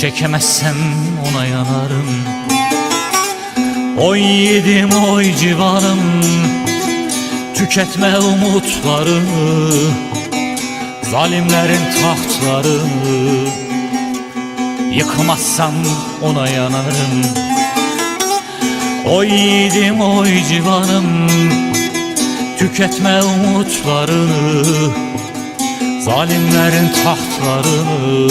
Çekemezsem ona yanarım. Oy yedim oy civanım Tüketme umutlarını Zalimlerin tahtlarını Yıkmazsam ona yanarım. Oy yedim oy civanım Tüketme umutlarını Zalimlerin tahtlarını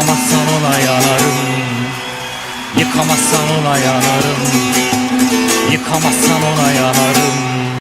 Yıkamazsan ona yanarım. Yıkamazsan ona yanarım. Yıkamazsan ona yanarım